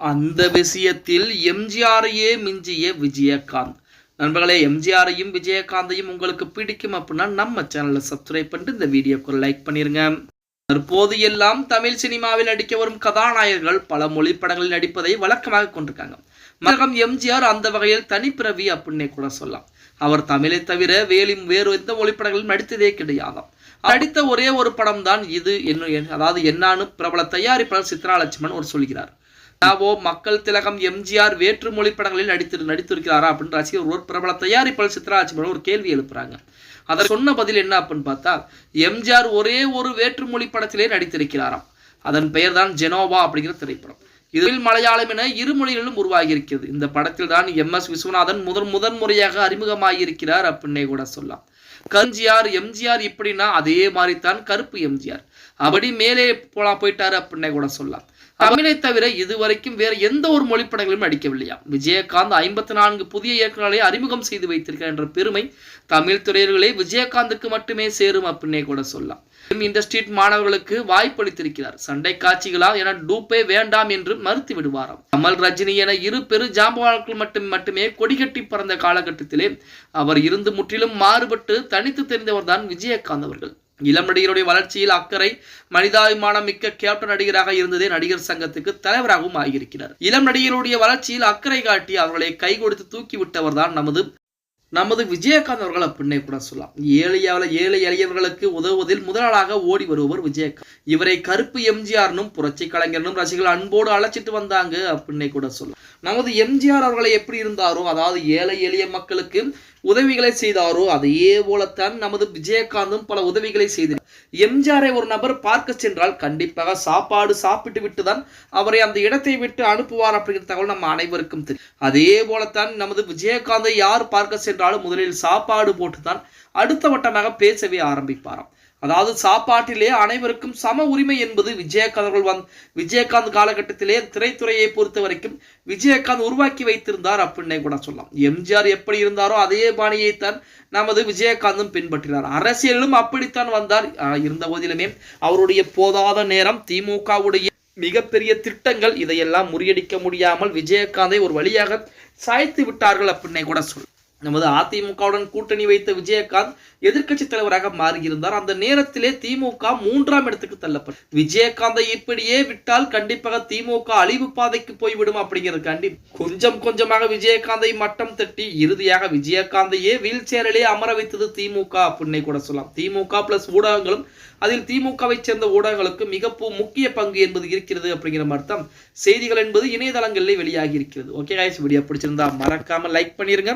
அந்த விஷயத்தில் எம்ஜிஆரையே மிஞ்சிய விஜயகாந்த். நண்பர்களே எம்ஜிஆரையும் விஜயகாந்தையும் உங்களுக்கு பிடிக்கும் அப்படின்னா நம்ம சேனலை சப்ஸ்கிரைப் பண்ணிட்டு இந்த வீடியோக்கு லைக் பண்ணிருங்க. தற்போது எல்லாம் தமிழ் சினிமாவில் நடிக்க வரும் கதாநாயகர்கள் பல மொழி படங்களில் நடிப்பதை வழக்கமாக கொண்டிருக்காங்க. மகம் எம்ஜிஆர் அந்த வகையில் தனிப்பிறவி அப்படின்னே கூட சொல்லலாம். அவர் தமிழை தவிர வேலி வேறு எந்த ஒளிப்படங்களும் நடித்ததே கிடையாதாம் நடித்த ஒரே ஒரு படம் தான் இது. என்ன அதாவது என்னான்னு பிரபல தயாரிப்பாளர் சித்ரா லட்சுமணன் ஒரு சொல்கிறார். தாவோ மக்கள் திலகம் எம்ஜிஆர் வேற்று மொழி படங்களில் நடித்து நடித்திருக்கிறாரா அப்படின்னு ரசிகர் ஒரு பிரபல தயாரிப்பாளர் சித்ரா ஒரு கேள்வி எழுப்புறாங்க. அதை சொன்ன பதில் என்ன அப்படின்னு பார்த்தா எம்ஜிஆர் ஒரே ஒரு வேற்றுமொழி படத்திலே நடித்திருக்கிறாராம். அதன் பெயர் தான் ஜெனோவா அப்படிங்கிற திரைப்படம். இதில் மலையாளம் என இரு மொழிகளிலும் உருவாகி இந்த படத்தில் தான் எம் எஸ் விஸ்வநாதன் முதன் முதன் முறையாக அறிமுகமாகியிருக்கிறார் அப்படின்னே கூட சொல்லலாம். கஞ்சியார் எம்ஜிஆர் இப்படின்னா அதே மாதிரி தான் கருப்பு எம்ஜிஆர். அப்படி மேலே போலாம் போயிட்டாரு அப்படின்னே கூட சொல்லலாம். தமிழை தவிர இதுவரைக்கும் வேற எந்த ஒரு மொழிப்படங்களும் நடிக்கவில்லையா? விஜயகாந்த் ஐம்பத்தி நான்கு புதிய இயக்குநர்களை அறிமுகம் செய்து வைத்திருக்கிறார் என்ற பெருமை தமிழ் துறையர்களே விஜயகாந்துக்கு மட்டுமே சேரும் அப்படின்னே கூட சொல்லலாம். இண்டஸ்ட்ரி மாணவர்களுக்கு வாய்ப்பளித்திருக்கிறார். சண்டை காட்சிகளால் என டூப்பே வேண்டாம் என்று மறுத்து விடுவாராம் கமல் ரஜினி என இரு பெரு ஜாம்பவான்கள் மட்டும் மட்டுமே கொடிகட்டி பறந்த காலகட்டத்திலே அவர் இருந்து முற்றிலும் மாறுபட்டு தனித்து தெரிந்தவர் தான் விஜயகாந்த் அவர்கள். இளம் நடிகருடைய வளர்ச்சியில் அக்கறை மனிதாபிமானம் மிக்க கேப்டன் நடிகராக இருந்ததே நடிகர் சங்கத்துக்கு தலைவராகவும் ஆகியிருக்கிறார். இளம் நடிகருடைய வளர்ச்சியில் அக்கறை காட்டி அவர்களை கை கொடுத்து தூக்கி தான் நமது நமது விஜயகாந்த் அவர்கள் அப்படின்னே கூட சொல்லலாம். ஏழையாவில் ஏழை எளியவர்களுக்கு உதவுவதில் முதலாளாக ஓடி வருபவர் விஜயகாந்த். இவரை கருப்பு எம்ஜிஆர்னும் புரட்சி கலைஞர்னும் ரசிகர்கள் அன்போடு அழைச்சிட்டு வந்தாங்க அப்படின்னே கூட சொல்லலாம். நமது எம்ஜிஆர் அவர்களை எப்படி இருந்தாரோ அதாவது ஏழை எளிய மக்களுக்கு உதவிகளை செய்தாரோ அதே போலத்தான் நமது விஜயகாந்தும் பல உதவிகளை செய்தார் எம்ஜிஆரை ஒரு நபர் பார்க்க சென்றால் கண்டிப்பாக சாப்பாடு சாப்பிட்டு விட்டுதான் அவரை அந்த இடத்தை விட்டு அனுப்புவார் அப்படிங்கிற தகவல் நம்ம அனைவருக்கும் தெரியும். அதே போலத்தான் நமது விஜயகாந்தை யார் பார்க்க சென்றாலும் முதலில் சாப்பாடு போட்டுதான் அடுத்த வட்டமாக பேசவே ஆரம்பிப்பாராம். அதாவது சாப்பாட்டிலே அனைவருக்கும் சம உரிமை என்பது விஜயகாந்த் அவர்கள் வந் விஜயகாந்த் காலகட்டத்திலே திரைத்துறையை பொறுத்த வரைக்கும் விஜயகாந்த் உருவாக்கி வைத்திருந்தார் அப்படின்னே கூட சொல்லலாம். எம்ஜிஆர் எப்படி இருந்தாரோ அதே பாணியைத்தான் நமது விஜயகாந்தும் பின்பற்றினார். அரசியலிலும் அப்படித்தான் வந்தார். இருந்த போதிலுமே அவருடைய போதாத நேரம் திமுகவுடைய மிகப்பெரிய திட்டங்கள் இதையெல்லாம் முறியடிக்க முடியாமல் விஜயகாந்தை ஒரு வழியாக சாய்த்து விட்டார்கள் அப்படின்னே கூட சொல் நமது அதிமுகவுடன் கூட்டணி வைத்த விஜயகாந்த் எதிர்க்கட்சி தலைவராக மாறியிருந்தார். அந்த நேரத்திலே திமுக மூன்றாம் இடத்துக்கு தள்ளப்படும் விஜயகாந்தை இப்படியே விட்டால் கண்டிப்பாக திமுக அழிவு பாதைக்கு போய்விடும் அப்படிங்கிறதுக்காண்டி கொஞ்சம் கொஞ்சமாக விஜயகாந்தை மட்டம் தட்டி இறுதியாக விஜயகாந்தையே வீல் சேரிலே அமர வைத்தது திமுக அப்படின்னே கூட சொல்லலாம். திமுக பிளஸ் ஊடகங்களும் அதில் திமுகவை சேர்ந்த ஊடகங்களுக்கு மிக முக்கிய பங்கு என்பது இருக்கிறது அப்படிங்கிற அர்த்தம் செய்திகள் என்பது இணையதளங்களிலே வெளியாகி இருக்கிறது. ஓகே காய்ஸ் வீடியோ பிடிச்சிருந்தா மறக்காம லைக் பண்ணிருங்க.